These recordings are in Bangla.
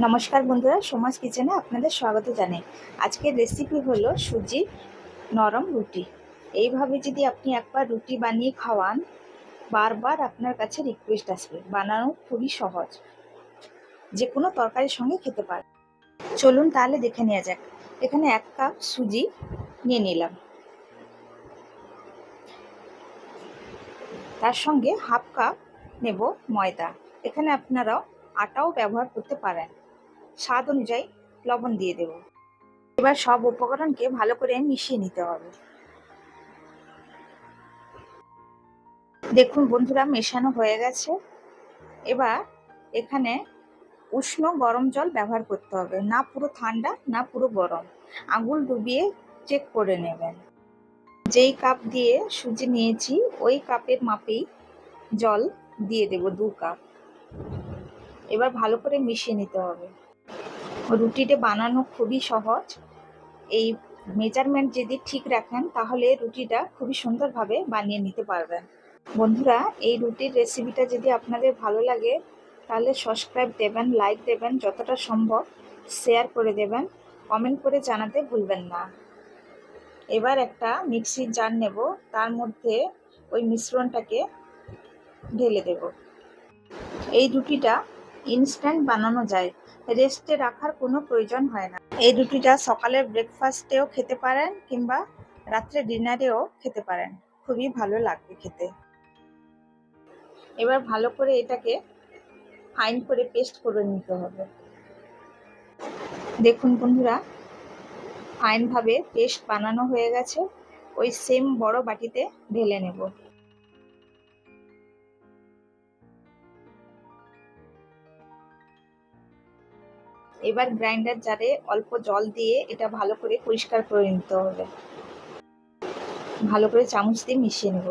নমস্কার বন্ধুরা, সমাজ কিচেনে আপনাদের স্বাগত জানাই। আজকের রেসিপি হলো সুজি নরম রুটি। এইভাবে যদি আপনি একবার রুটি বানিয়ে খাওয়ান, বারবার আপনার কাছে রিকোয়েস্ট আসবে। বানানো খুবই সহজ। যে কোনো তরকারির সঙ্গে খেতে পারে চলুন তাহলে দেখে নেওয়া যাক। এখানে এক কাপ সুজি নিয়ে নিলাম। তার সঙ্গে হাফ কাপ নেব ময়দা। এখানে আপনারাও আটাও ব্যবহার করতে পারেন। স্বাদ অনুযায়ী লবণ দিয়ে দেব। এবার সব উপকরণকে ভালো করে মিশিয়ে নিতে হবে। দেখুন বন্ধুরা, মেশানো হয়ে গেছে। এবার এখানে উষ্ণ গরম জল ব্যবহার করতে হবে। না পুরো ঠান্ডা, না পুরো গরম। আঙুল ডুবিয়ে চেক করে নেবেন। যেই কাপ দিয়ে সুজি নিয়েছি, ওই কাপের মাপেই জল দিয়ে দেব দু কাপ। এবার ভালো করে মিশিয়ে নিতে হবে। রুটিটা বানানো খুবই সহজ। এই মেজারমেন্ট যদি ঠিক রাখেন, তাহলে রুটিটা খুবই সুন্দরভাবে বানিয়ে নিতে পারবেন। বন্ধুরা, এই রুটির রেসিপিটা যদি আপনাদের ভালো লাগে, তাহলে সাবস্ক্রাইব দেবেন লাইক দেবেন, যতটা সম্ভব শেয়ার করে দেবেন কমেন্ট করে জানাতে ভুলবেন না। এবার একটা মিক্সির জার নেব, তার মধ্যে ওই মিশ্রণটাকে ঢেলে দেব। এই রুটিটা ইনস্ট্যান্ট বানানো যায়। রেস্টে রাখার কোনো প্রয়োজন হয় না। এই রুটিটা সকালের ব্রেকফাস্টেও খেতে পারেন কিংবা রাত্রে ডিনারেও খেতে পারেন। খুবই ভালো লাগবে খেতে। এবার ভালো করে এটাকে ফাইন করে পেস্ট করে নিতে হবে। দেখুন বন্ধুরা, ফাইনভাবে পেস্ট বানানো হয়ে গেছে। ওই সেম বড় বাটিতে ঢেলে নেব। এবার গ্রাইন্ডার জারে অল্প জল দিয়ে এটা ভালো করে পরিষ্কার করে নিতে হবে। ভালো করে চামচ দিয়ে মিশিয়ে নেব।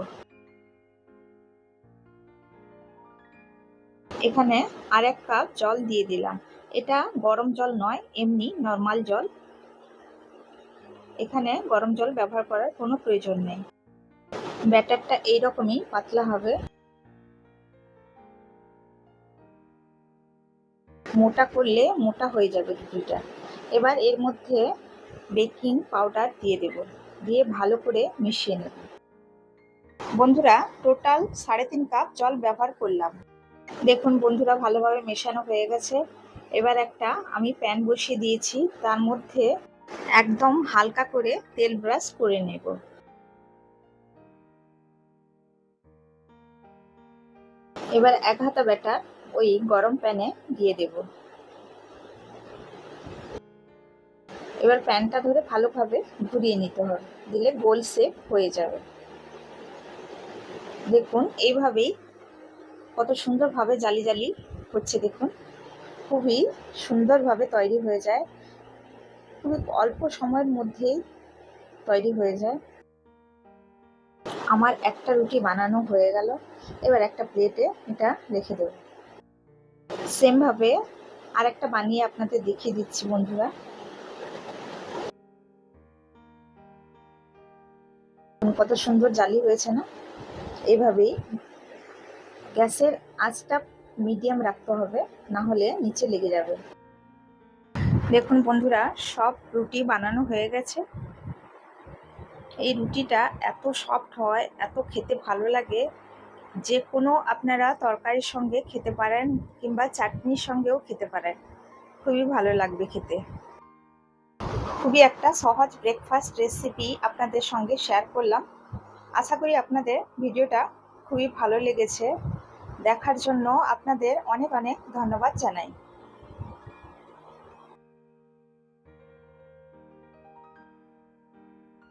এখানে আর এক কাপ জল দিয়ে দিলাম। এটা গরম জল নয়, এমনি নর্মাল জল। এখানে গরম জল ব্যবহার করার কোনো প্রয়োজন নেই। ব্যাটারটা এইরকমই, পাতলা হবে। মোটা করলে মোটা হয়ে যাবে রুটিটা এবার এর মধ্যে বেকিং পাউডার দিয়ে দেব। দিয়ে ভালো করে মিশিয়ে নেব। বন্ধুরা, টোটাল সাড়ে তিন কাপ জল ব্যবহার করলাম। দেখুন বন্ধুরা, ভালোভাবে মেশানো হয়ে গেছে। এবার একটা আমি প্যান বসিয়ে দিয়েছি। তার মধ্যে একদম হালকা করে তেল ব্রাশ করে নেব। এবার এক হাতা ব্যাটার ওই গরম প্যানে দিয়ে দেব। এবার প্যানটা ধরে ভালোভাবে ঘুরিয়ে নিতে হবে, দিলে গোল শেপ হয়ে যাবে। দেখুন, এইভাবেই কত সুন্দরভাবে জালি জালি হচ্ছে, দেখুন। খুবই সুন্দরভাবে তৈরি হয়ে যায়। খুবই অল্প সময়ের মধ্যেই তৈরি হয়ে যায়। আমার একটা রুটি বানানো হয়ে গেল। এবার একটা প্লেটে এটা রেখে দেব। সেমভাবে আর একটা বানিয়ে আপনাদের দেখিয়ে দিচ্ছি বন্ধুরা। কত সুন্দর জালি হয়েছে না? এইভাবেই গ্যাসের আঁচটা মিডিয়াম রাখতে হবে, না হলে নিচে লেগে যাবে। দেখুন বন্ধুরা, সব রুটি বানানো হয়ে গেছে। এই রুটিটা এত সফট হয়, এত খেতে ভালো লাগে। যে কোনো আপনারা তরকারির সঙ্গে খেতে পারেন কিংবা চাটনির সঙ্গেও খেতে পারেন। খুবই ভালো লাগবে খেতে। খুবই একটা সহজ ব্রেকফাস্ট রেসিপি আপনাদের সঙ্গে শেয়ার করলাম। আশা করি আপনাদের ভিডিওটা খুবই ভালো লেগেছে। দেখার জন্য আপনাদের অনেক অনেক ধন্যবাদ জানাই।